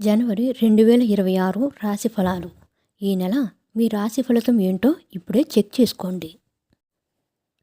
జనవరి రెండు వేల ఇరవై ఆరు రాశి ఫలాలు ఈ నెల మీ రాశి ఫలితం ఏంటో ఇప్పుడే చెక్ చేసుకోండి.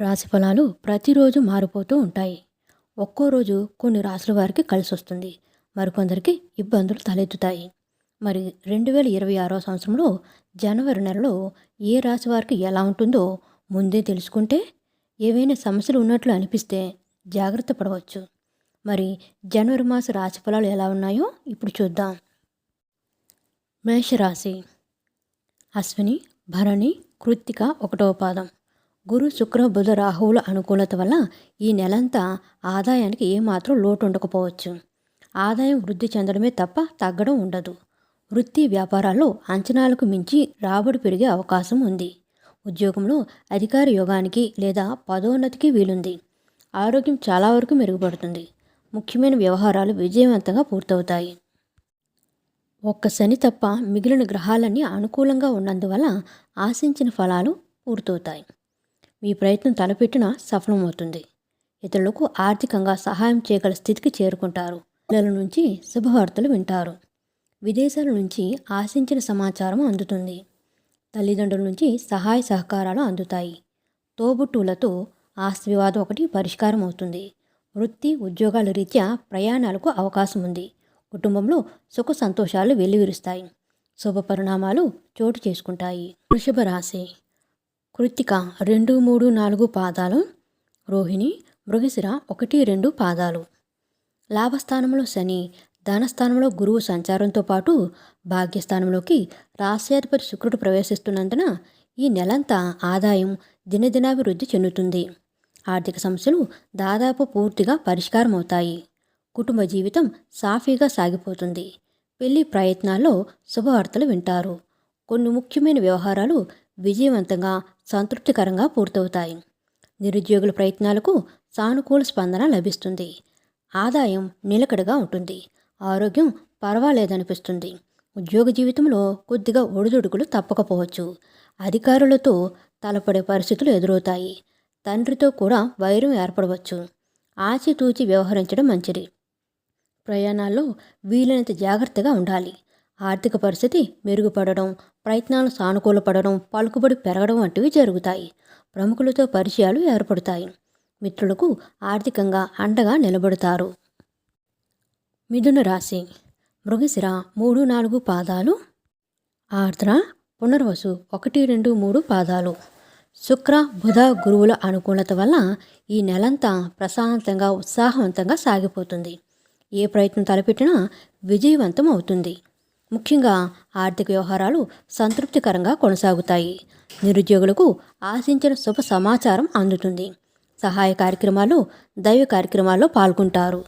రాశి ఫలాలు ప్రతిరోజు మారిపోతూ ఉంటాయి. ఒక్కో రోజు కొన్ని రాశుల వారికి కలిసి వస్తుంది మరికొందరికి ఇబ్బందులు తలెత్తుతాయి. మరి రెండు వేల ఇరవై ఆరో సంవత్సరంలో జనవరి నెలలో ఏ రాశి వారికి ఎలా ఉంటుందో ముందే తెలుసుకుంటే ఏవైనా సమస్యలు ఉన్నట్లు అనిపిస్తే జాగ్రత్త పడవచ్చు. మరి జనవరి మాస రాశి ఫలాలు ఎలా ఉన్నాయో ఇప్పుడు చూద్దాం. మేషరాశి. అశ్విని భరణి కృత్తిక ఒకటవ పాదం. గురు శుక్ర బుధ రాహువుల అనుకూలత వల్ల ఈ నెలంతా ఆదాయానికి ఏమాత్రం లోటు ఉండకపోవచ్చు ఆదాయం వృద్ధి చెందడమే తప్ప తగ్గడం ఉండదు. వృత్తి వ్యాపారాల్లో అంచనాలకు మించి రాబడి పెరిగే అవకాశం ఉంది. ఉద్యోగంలో అధికార యోగానికి లేదా పదోన్నతికి వీలుంది. ఆరోగ్యం చాలా వరకు మెరుగుపడుతుంది. ముఖ్యమైన వ్యవహారాలు విజయవంతంగా పూర్తవుతాయి. ఒక్క శని తప్ప మిగిలిన గ్రహాలన్నీ అనుకూలంగా ఉన్నందువల్ల ఆశించిన ఫలాలు పూర్తవుతాయి. మీ ప్రయత్నం తలపెట్టిన సఫలమవుతుంది. ఇతరులకు ఆర్థికంగా సహాయం చేయగల స్థితికి చేరుకుంటారు. పిల్లల నుంచి శుభవార్తలు వింటారు. విదేశాల నుంచి ఆశించిన సమాచారం అందుతుంది. తల్లిదండ్రుల నుంచి సహాయ సహకారాలు అందుతాయి. తోబుట్టువులతో ఆస్తి వివాదం ఒకటి పరిష్కారం అవుతుంది వృత్తి ఉద్యోగాల రీత్యా ప్రయాణాలకు అవకాశం ఉంది. కుటుంబంలో సుఖ సంతోషాలు వెల్లువిరుస్తాయి. శుభ పరిణామాలు చోటు చేసుకుంటాయి. వృషభ రాశి. కృత్తిక రెండు మూడు నాలుగు పాదాలు. రోహిణి మృగశిర ఒకటి రెండు పాదాలు. లాభస్థానంలో శని. ధనస్థానంలో గురువు సంచారంతో పాటు భాగ్యస్థానంలోకి రాశ్యాధిపతి శుక్రుడు ప్రవేశిస్తున్నందున ఈ నెలంతా ఆదాయం దినదినాభివృద్ధి చెందుతుంది. ఆర్థిక సమస్యలు దాదాపు పూర్తిగా పరిష్కారం అవుతాయి కుటుంబ జీవితం సాఫీగా సాగిపోతుంది. పెళ్ళి ప్రయత్నాల్లో శుభవార్తలు వింటారు. కొన్ని ముఖ్యమైన వ్యవహారాలు విజయవంతంగా సంతృప్తికరంగా పూర్తవుతాయి. నిరుద్యోగుల ప్రయత్నాలకు సానుకూల స్పందన లభిస్తుంది. ఆదాయం నిలకడగా ఉంటుంది. ఆరోగ్యం పర్వాలేదనిపిస్తుంది. ఉద్యోగ జీవితంలో కొద్దిగా ఒడిదుడుకులు తప్పకపోవచ్చు. అధికారులతో తలపడే పరిస్థితులు ఎదురవుతాయి. తండ్రితో కూడా వైరం ఏర్పడవచ్చు. ఆచితూచి వ్యవహరించడం మంచిది. ప్రయాణాల్లో వీలైనంత జాగ్రత్తగా ఉండాలి. ఆర్థిక పరిస్థితి మెరుగుపడడం ప్రయత్నాలు సానుకూలపడడం పలుకుబడి పెరగడం వంటివి జరుగుతాయి. ప్రముఖులతో పరిచయాలు ఏర్పడతాయి. మిత్రులకు ఆర్థికంగా అండగా నిలబడతారు. మిథున రాశి. మృగశిర మూడు నాలుగు పాదాలు. ఆర్ద్ర పునర్వసు ఒకటి రెండు మూడు పాదాలు. శుక్ర బుధ గురువుల అనుకూలత వల్ల ఈ నెలంతా ప్రశాంతంగా ఉత్సాహవంతంగా సాగిపోతుంది. ఏ ప్రయత్నం తలపెట్టినా విజయవంతం అవుతుంది. ముఖ్యంగా ఆర్థిక వ్యవహారాలు సంతృప్తికరంగా కొనసాగుతాయి. నిరుద్యోగులకు ఆశించిన శుభ సమాచారం అందుతుంది. సహాయ కార్యక్రమాలు దైవ కార్యక్రమాల్లో పాల్గొంటారు.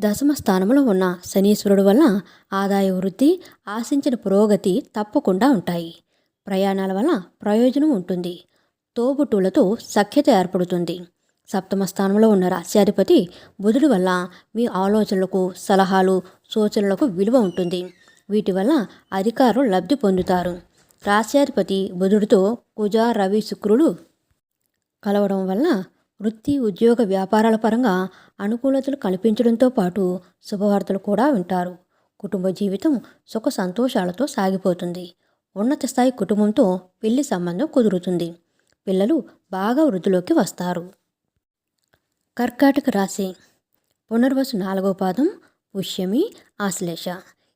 దశమ స్థానంలో ఉన్న శనీశ్వరుడు వల్ల ఆదాయ వృద్ధి ఆశించిన పురోగతి తప్పకుండా ఉంటాయి. ప్రయాణాల వల్ల ప్రయోజనం ఉంటుంది. తోబుట్టులతో సఖ్యత ఏర్పడుతుంది. సప్తమ స్థానంలో ఉన్న రాశ్యాధిపతి బుధుడి వల్ల మీ ఆలోచనలకు సలహాలు సూచనలకు విలువ ఉంటుంది. వీటి వల్ల అధికారులు లబ్ధి పొందుతారు. రాశ్యాధిపతి బుధుడితో కుజ రవి శుక్రుడు కలవడం వల్ల వృత్తి ఉద్యోగ వ్యాపారాల పరంగా అనుకూలతలు కల్పించడంతో పాటు శుభవార్తలు కూడా వింటారు. కుటుంబ జీవితం సుఖ సంతోషాలతో సాగిపోతుంది. ఉన్నత స్థాయి కుటుంబంతో పెళ్ళి సంబంధం కుదురుతుంది. పిల్లలు బాగా వృద్ధిలోకి వస్తారు. కర్కాటక రాశి. పునర్వసు నాలుగో పాదం పుష్యమి ఆశ్లేష.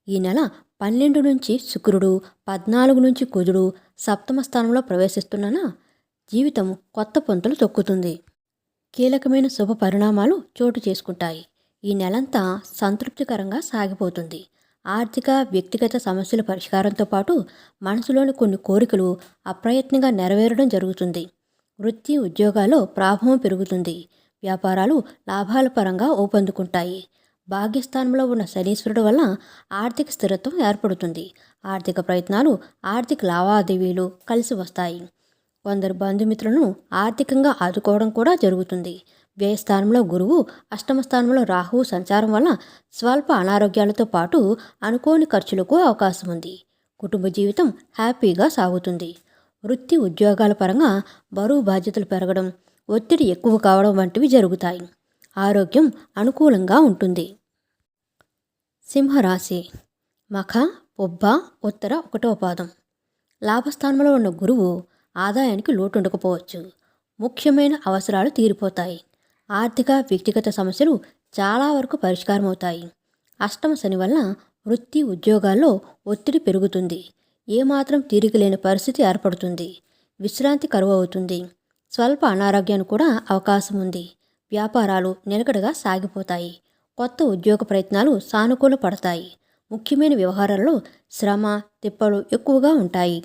ఈ నెల పన్నెండు నుంచి శుక్రుడు పద్నాలుగు నుంచి కుజుడు సప్తమ స్థానంలో ప్రవేశిస్తున్న జీవితం కొత్త పొంతలు తొక్కుతుంది. కీలకమైన శుభ పరిణామాలు చోటు చేసుకుంటాయి. ఈ నెలంతా సంతృప్తికరంగా సాగిపోతుంది. ఆర్థిక వ్యక్తిగత సమస్యల పరిష్కారంతో పాటు మనసులోని కొన్ని కోరికలు అప్రయత్నంగా నెరవేరడం జరుగుతుంది. వృత్తి ఉద్యోగాల్లో ప్రాభవం పెరుగుతుంది. వ్యాపారాలు లాభాల పరంగా ఊపందుకుంటాయి. భాగ్యస్థానంలో ఉన్న శనీశ్వరుడు వల్ల ఆర్థిక స్థిరత్వం ఏర్పడుతుంది. ఆర్థిక ప్రయత్నాలు ఆర్థిక లావాదేవీలు కలిసి వస్తాయి. కొందరు బంధుమిత్రులను ఆర్థికంగా ఆదుకోవడం కూడా జరుగుతుంది. వ్యయస్థానంలో గురువు అష్టమ స్థానంలో రాహువు సంచారం వల్ల స్వల్ప అనారోగ్యాలతో పాటు అనుకోని ఖర్చులకు అవకాశం ఉంది. కుటుంబ జీవితం హ్యాపీగా సాగుతుంది. వృత్తి ఉద్యోగాల పరంగా బరువు బాధ్యతలు పెరగడం ఒత్తిడి ఎక్కువ కావడం వంటివి జరుగుతాయి. ఆరోగ్యం అనుకూలంగా ఉంటుంది. సింహరాశి. మఖ పొబ్బ ఉత్తర ఒకటో పాదం. లాభస్థానంలో ఉన్న గురువు ఆదాయానికి లోటు ఉండకపోవచ్చు ముఖ్యమైన అవసరాలు తీరిపోతాయి. ఆర్థిక వ్యక్తిగత సమస్యలు చాలా వరకు పరిష్కారం అవుతాయి అష్టమ శని వలన వృత్తి ఉద్యోగాల్లో ఒత్తిడి పెరుగుతుంది. ఏమాత్రం తీరిక లేని పరిస్థితి ఏర్పడుతుంది. విశ్రాంతి కరువు అవుతుంది స్వల్ప అనారోగ్యానికి కూడా అవకాశం ఉంది. వ్యాపారాలు నిలకడగా సాగిపోతాయి. కొత్త ఉద్యోగ ప్రయత్నాలు సానుకూల పడతాయి. ముఖ్యమైన వ్యవహారాల్లో శ్రమ తిప్పలు ఎక్కువగా ఉంటాయి.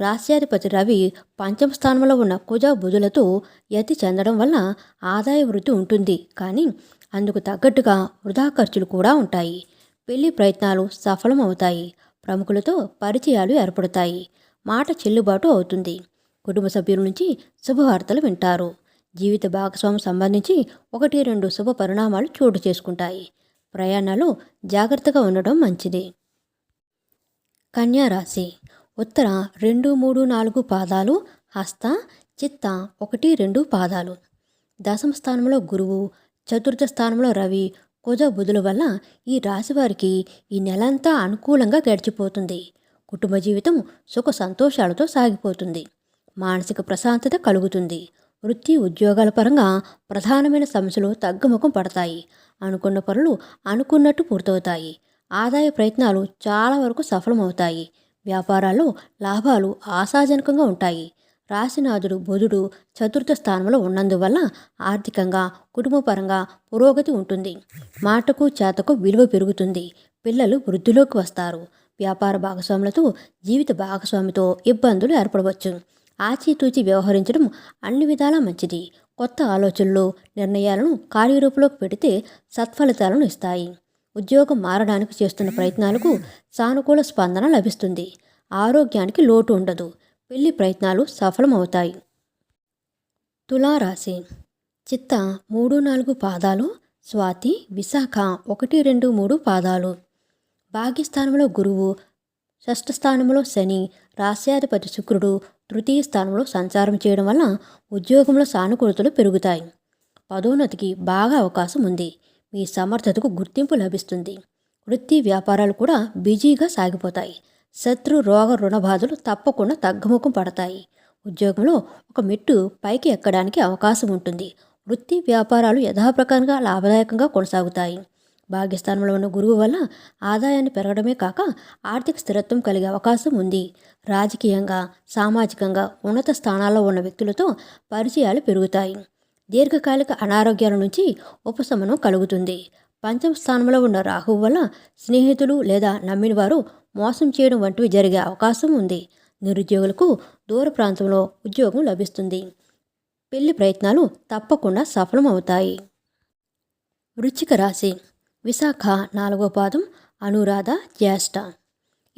రాశ్యాధిపతి రవి పంచమ స్థానంలో ఉన్న కుజ బుధులతో యతి చెందడం వల్ల ఆదాయ వృద్ధి ఉంటుంది. కానీ అందుకు తగ్గట్టుగా వృధా ఖర్చులు కూడా ఉంటాయి. పెళ్ళి ప్రయత్నాలు సఫలం అవుతాయి ప్రముఖులతో పరిచయాలు ఏర్పడతాయి. మాట చెల్లుబాటు అవుతుంది. కుటుంబ సభ్యుల నుంచి శుభవార్తలు వింటారు. జీవిత భాగస్వామి సంబంధించి ఒకటి రెండు శుభ పరిణామాలు చోటు చేసుకుంటాయి. ప్రయాణాలు జాగ్రత్తగా ఉండడం మంచిది. కన్యా రాశి ఉత్తర రెండు మూడు నాలుగు పాదాలు హస్త చిత్త ఒకటి రెండు పాదాలు. దశమ స్థానంలో గురువు చతుర్థ స్థానంలో రవి కుజ బుధుల వల్ల ఈ రాశి వారికి ఈ నెలంతా అనుకూలంగా గడిచిపోతుంది. కుటుంబ జీవితం సుఖ సంతోషాలతో సాగిపోతుంది. మానసిక ప్రశాంతత కలుగుతుంది. వృత్తి ఉద్యోగాల పరంగా ప్రధానమైన సమస్యలు తగ్గుముఖం పడతాయి. అనుకున్న పనులు అనుకున్నట్టు పూర్తవుతాయి. ఆదాయ ప్రయత్నాలు చాలా వరకు సఫలమవుతాయి. వ్యాపారాల్లో లాభాలు ఆశాజనకంగా ఉంటాయి. రాశినాథుడు బుధుడు చతుర్థ స్థానంలో ఉన్నందువల్ల ఆర్థికంగా కుటుంబపరంగా పురోగతి ఉంటుంది. మాటకు చేతకు విలువ పెరుగుతుంది. పిల్లలు వృద్ధిలోకి వస్తారు. వ్యాపార భాగస్వాములతో జీవిత భాగస్వామితో ఇబ్బందులు ఏర్పడవచ్చు. ఆచితూచి వ్యవహరించడం అన్ని విధాలా మంచిది. కొత్త ఆలోచనలు నిర్ణయాలను కార్యరూపంలోకి పెడితే సత్ఫలితాలను ఇస్తాయి. ఉద్యోగం మారడానికి చేస్తున్న ప్రయత్నాలకు సానుకూల స్పందన లభిస్తుంది. ఆరోగ్యానికి లోటు ఉండదు. పెళ్ళి ప్రయత్నాలు సఫలమవుతాయి. తులారాశి. చిత్త మూడు నాలుగు పాదాలు స్వాతి విశాఖ ఒకటి రెండు మూడు పాదాలు. భాగ్యస్థానంలో గురువు షష్ఠ స్థానంలో శని రాశ్యాధిపతి శుక్రుడు తృతీయ స్థానంలో సంచారం చేయడం వల్ల ఉద్యోగంలో సానుకూలతలు పెరుగుతాయి. పదోన్నతికి బాగా అవకాశం ఉంది. మీ సమర్థతకు గుర్తింపు లభిస్తుంది. వృత్తి వ్యాపారాలు కూడా బిజీగా సాగిపోతాయి. శత్రు రోగ రుణ బాధలు తప్పకుండా తగ్గుముఖం పడతాయి. ఉద్యోగంలో ఒక మెట్టు పైకి ఎక్కడానికి అవకాశం ఉంటుంది. వృత్తి వ్యాపారాలు యథాప్రకారంగా లాభదాయకంగా కొనసాగుతాయి. భాగ్యస్థానంలో ఉన్న గురువు వల్ల ఆదాయాన్ని పెరగడమే కాక ఆర్థిక స్థిరత్వం కలిగే అవకాశం ఉంది. రాజకీయంగా సామాజికంగా ఉన్నత స్థానాల్లో ఉన్న వ్యక్తులతో పరిచయాలు పెరుగుతాయి. దీర్ఘకాలిక అనారోగ్యాల నుంచి ఉపశమనం కలుగుతుంది. పంచమ స్థానంలో ఉన్న రాహువు వల్ల స్నేహితులు లేదా నమ్మిన వారు మోసం చేయడం వంటివి జరిగే అవకాశం ఉంది. నిరుద్యోగులకు దూర ప్రాంతంలో ఉద్యోగం లభిస్తుంది. పెళ్ళి ప్రయత్నాలు తప్పకుండా సఫలమవుతాయి. వృచ్చిక రాశి. విశాఖ నాలుగో పాదం. అనురాధ జ్యేష్ఠ.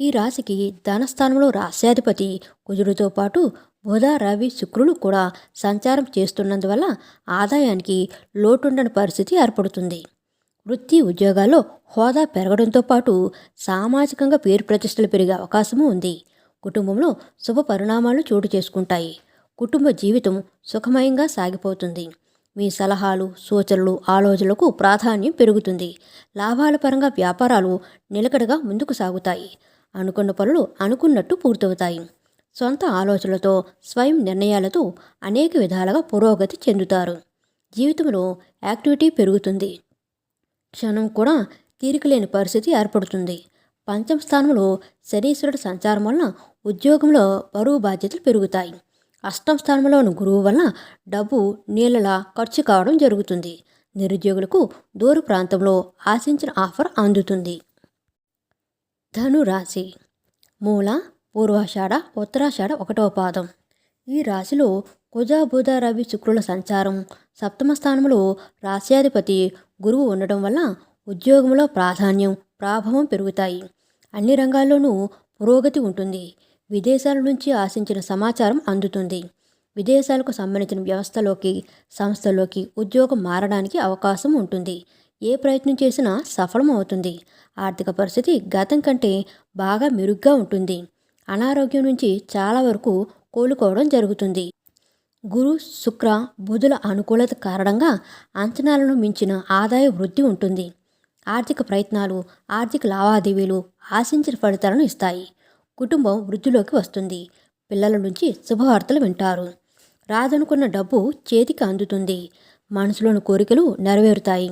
ఈ రాశికి ధనస్థానంలో రాశ్యాధిపతి కుజుడితో పాటు బుధ రవి శుక్రులు కూడా సంచారం చేస్తున్నందువల్ల ఆదాయానికి లోటుండని పరిస్థితి ఏర్పడుతుంది. వృత్తి ఉద్యోగాల్లో హోదా పెరగడంతో పాటు సామాజికంగా పేరు ప్రతిష్టలు పెరిగే అవకాశము ఉంది. కుటుంబంలో శుభ పరిణామాలు చోటు చేసుకుంటాయి. కుటుంబ జీవితం సుఖమయంగా సాగిపోతుంది. మీ సలహాలు సూచనలు ఆలోచనలకు ప్రాధాన్యం పెరుగుతుంది. లాభాల పరంగా వ్యాపారాలు నిలకడగా ముందుకు సాగుతాయి. అనుకున్న పనులు అనుకున్నట్టు పూర్తవుతాయి. సొంత ఆలోచనలతో స్వయం నిర్ణయాలతో అనేక విధాలుగా పురోగతి చెందుతారు. జీవితంలో యాక్టివిటీ పెరుగుతుంది. క్షణం కూడా తీరికలేని పరిస్థితి ఏర్పడుతుంది. పంచమ స్థానంలో శనీశ్వరుడు సంచారం వలన ఉద్యోగంలో బరువు బాధ్యతలు పెరుగుతాయి. అష్టమ స్థానంలోని గురువు వలన డబ్బు నీళ్ళలా ఖర్చు కావడం జరుగుతుంది. నిరుద్యోగులకు దూర ప్రాంతంలో ఆశించిన ఆఫర్ అందుతుంది. ధనురాశి. మూల పూర్వాషాఢ ఉత్తరాషాఢ ఒకటవ పాదం. ఈ రాశిలో కుజ బుధ రవి శుక్రుల సంచారం. సప్తమ స్థానంలో రాశ్యాధిపతి గురువు ఉండడం వల్ల ఉద్యోగంలో ప్రాధాన్యం ప్రాభవం పెరుగుతాయి. అన్ని రంగాల్లోనూ పురోగతి ఉంటుంది. విదేశాల నుంచి ఆశించిన సమాచారం అందుతుంది. విదేశాలకు సంబంధించిన వ్యవస్థలోకి సంస్థలోకి ఉద్యోగం మారడానికి అవకాశం ఉంటుంది. ఏ ప్రయత్నం చేసినా సఫలం అవుతుంది ఆర్థిక పరిస్థితి గతం కంటే బాగా మెరుగ్గా ఉంటుంది. అనారోగ్యం నుంచి చాలా వరకు కోలుకోవడం జరుగుతుంది. గురు శుక్ర బుధుల అనుకూలత కారణంగా అంచనాలను మించిన ఆదాయ వృద్ధి ఉంటుంది. ఆర్థిక ప్రయత్నాలు ఆర్థిక లావాదేవీలు ఆశించిన ఫలితాలను ఇస్తాయి. కుటుంబం వృద్ధిలోకి వస్తుంది. పిల్లల నుంచి శుభవార్తలు వింటారు. రాదనుకున్న డబ్బు చేతికి అందుతుంది. మనసులోని కోరికలు నెరవేరుతాయి.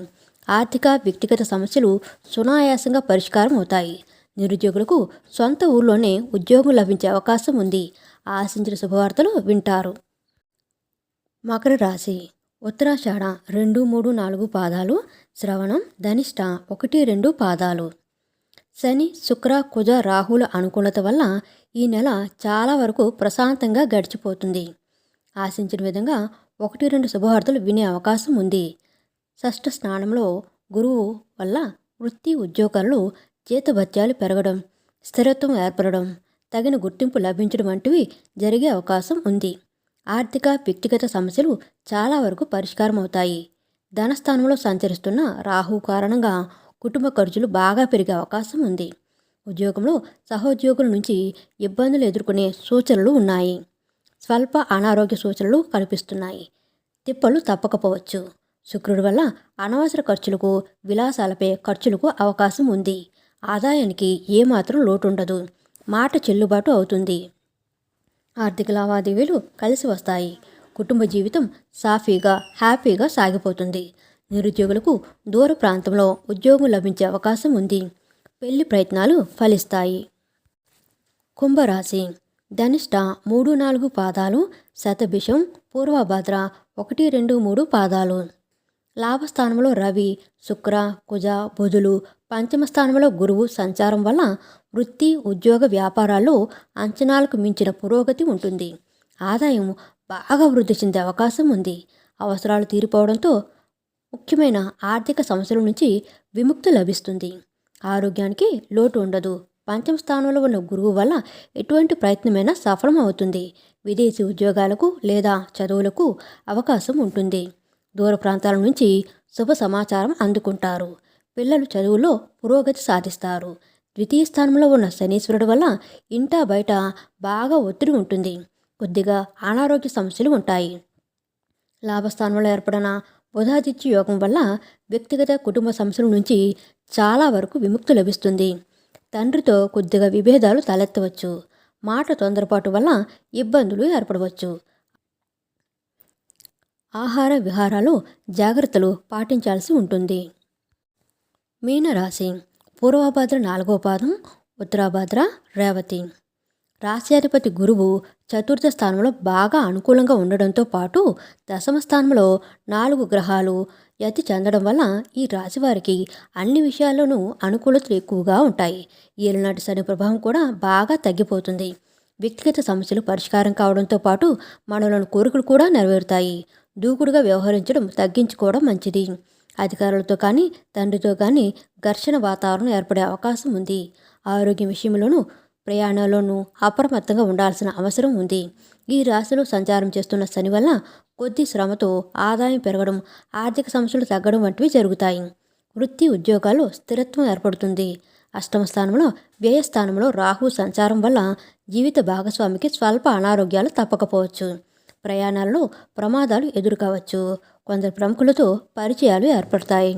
ఆర్థిక వ్యక్తిగత సమస్యలు సునాయాసంగా పరిష్కారం అవుతాయి నిరుద్యోగులకు సొంత ఊర్లోనే ఉద్యోగం లభించే అవకాశం ఉంది ఆశించిన శుభవార్తలు వింటారు. మకర రాశి. ఉత్తరాషాఢ రెండు మూడు నాలుగు పాదాలు శ్రవణం ధనిష్ట ఒకటి రెండు పాదాలు. శని శుక్ర కుజ రాహుల అనుకూలత వల్ల ఈ నెల చాలా వరకు ప్రశాంతంగా గడిచిపోతుంది. ఆశించిన విధంగా ఒకటి రెండు శుభవార్తలు వినే అవకాశం ఉంది. షష్ఠ స్నానంలో గురువు వల్ల వృత్తి ఉద్యోగాల్లో జీతభత్యాలు పెరగడం స్థిరత్వం ఏర్పడడం తగిన గుర్తింపు లభించడం వంటివి జరిగే అవకాశం ఉంది. ఆర్థిక వ్యక్తిగత సమస్యలు చాలా వరకు పరిష్కారం అవుతాయి ధనస్థానంలో సంచరిస్తున్న రాహు కారణంగా కుటుంబ ఖర్చులు బాగా పెరిగే అవకాశం ఉంది. ఉద్యోగంలో సహోద్యోగుల నుంచి ఇబ్బందులు ఎదుర్కొనే సూచనలు ఉన్నాయి. స్వల్ప అనారోగ్య సూచనలు కనిపిస్తున్నాయి. తిప్పలు తప్పకపోవచ్చు. శుక్రుడి వల్ల అనవసర ఖర్చులకు విలాసాలపై ఖర్చులకు అవకాశం ఉంది. ఆదాయానికి ఏమాత్రం లోటుండదు. మాట చెల్లుబాటు అవుతుంది. ఆర్థిక లావాదేవీలు కలిసి వస్తాయి. కుటుంబ జీవితం సాఫీగా హ్యాపీగా సాగిపోతుంది. నిరుద్యోగులకు దూర ప్రాంతంలో ఉద్యోగం లభించే అవకాశం ఉంది. పెళ్ళి ప్రయత్నాలు ఫలిస్తాయి. కుంభరాశి. ధనిష్ట మూడు నాలుగు పాదాలు శతభిషం పూర్వభద్ర ఒకటి రెండు మూడు పాదాలు. లాభస్థానంలో రవి శుక్ర కుజ బుధులు పంచమ స్థానంలో గురువు సంచారం వల్ల వృత్తి ఉద్యోగ వ్యాపారాల్లో అంచనాలకు మించిన పురోగతి ఉంటుంది. ఆదాయం బాగా వృద్ధి చెందే అవకాశం ఉంది. అవసరాలు తీరిపోవడంతో ముఖ్యమైన ఆర్థిక సమస్యల నుంచి విముక్తి లభిస్తుంది. ఆరోగ్యానికి లోటు ఉండదు. పంచమ స్థానంలో ఉన్న గురువు వల్ల ఎటువంటి ప్రయత్నమైనా సఫలం అవుతుంది విదేశీ ఉద్యోగాలకు లేదా చదువులకు అవకాశం ఉంటుంది. దూర ప్రాంతాల నుంచి శుభ సమాచారం అందుకుంటారు. పిల్లలు చదువులో పురోగతి సాధిస్తారు. ద్వితీయ స్థానంలో ఉన్న శనీశ్వరుడు వల్ల ఇంటా బయట బాగా ఒత్తిడి ఉంటుంది. కొద్దిగా అనారోగ్య సమస్యలు ఉంటాయి. లాభస్థానంలో ఏర్పడిన బుధాదిత్య యోగం వల్ల వ్యక్తిగత కుటుంబ సమస్యల నుంచి చాలా వరకు విముక్తి లభిస్తుంది. తండ్రితో కొద్దిగా విభేదాలు తలెత్తవచ్చు. మాట తొందరపాటు వల్ల ఇబ్బందులు ఏర్పడవచ్చు. ఆహార విహారాలు జాగ్రత్తలు పాటించాల్సి ఉంటుంది. మీనరాశి పూర్వభద్ర నాలుగో పాదం ఉత్తరాభద్ర రేవతి. రాశ్యాధిపతి గురువు చతుర్థ స్థానంలో బాగా అనుకూలంగా ఉండడంతో పాటు దశమ స్థానంలో నాలుగు గ్రహాలు యతి చెందడం వల్ల ఈ రాశివారికి అన్ని విషయాల్లోనూ అనుకూలతలు ఎక్కువగా ఉంటాయి. ఏలినాటి శని ప్రభావం కూడా బాగా తగ్గిపోతుంది. వ్యక్తిగత సమస్యలు పరిష్కారం కావడంతో పాటు మనలోని కోరికలు కూడా నెరవేరుతాయి. దూకుడుగా వ్యవహరించడం తగ్గించుకోవడం మంచిది. అధికారులతో కానీ తండ్రితో కానీ ఘర్షణ వాతావరణం ఏర్పడే అవకాశం ఉంది. ఆరోగ్యం విషయంలోనూ ప్రయాణంలోనూ అప్రమత్తంగా ఉండాల్సిన అవసరం ఉంది. ఈ రాశిలో సంచారం చేస్తున్న శని వల్ల కొద్ది శ్రమతో ఆదాయం పెరగడం ఆర్థిక సమస్యలు తగ్గడం వంటివి జరుగుతాయి. వృత్తి ఉద్యోగాలు స్థిరత్వం ఏర్పడుతుంది. అష్టమ స్థానంలో వ్యయస్థానంలో రాహు సంచారం వల్ల జీవిత భాగస్వామికి స్వల్ప అనారోగ్యాలు తప్పకపోవచ్చు. ప్రయాణాల్లో ప్రమాదాలు ఎదురు కావచ్చు కొందరు ప్రముఖులతో పరిచయాలు ఏర్పడతాయి.